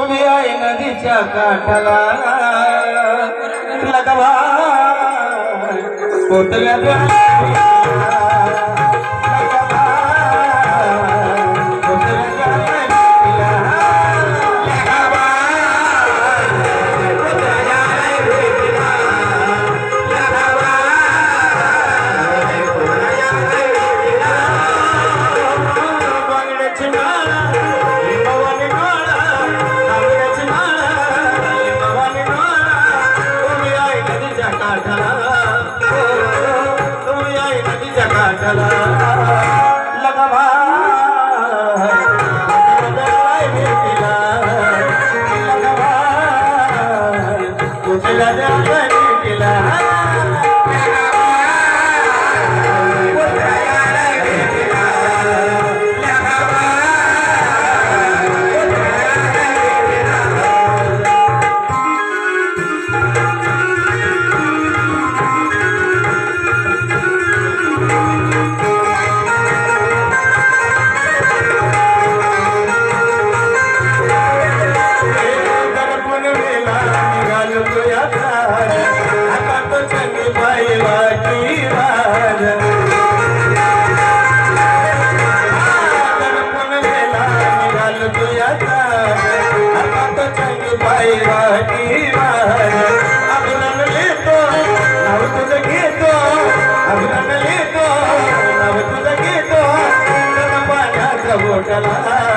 तुम्ही आई नदीच्या काठाला. लगवा कोतल्या kabutala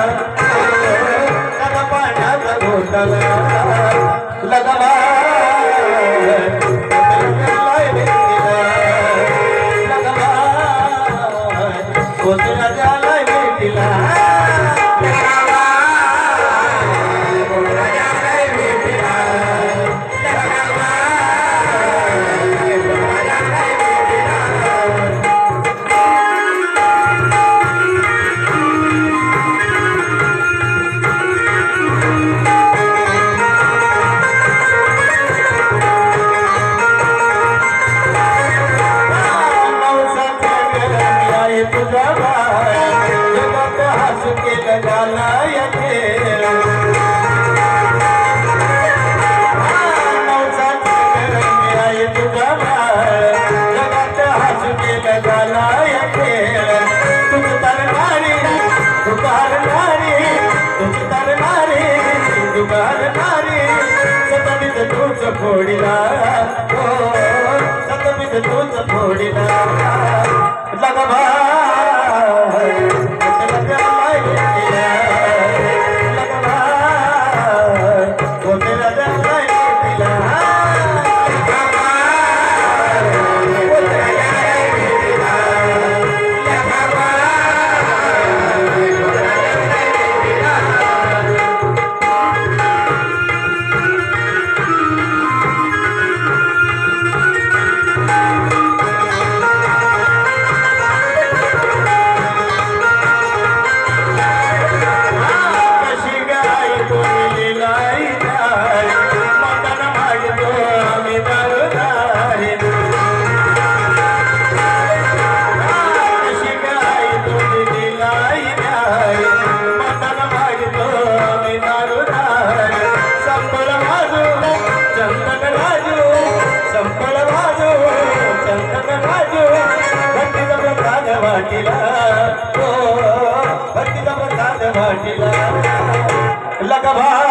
तूच फोडिला. हो सतमीच तूच फोडिला. लगा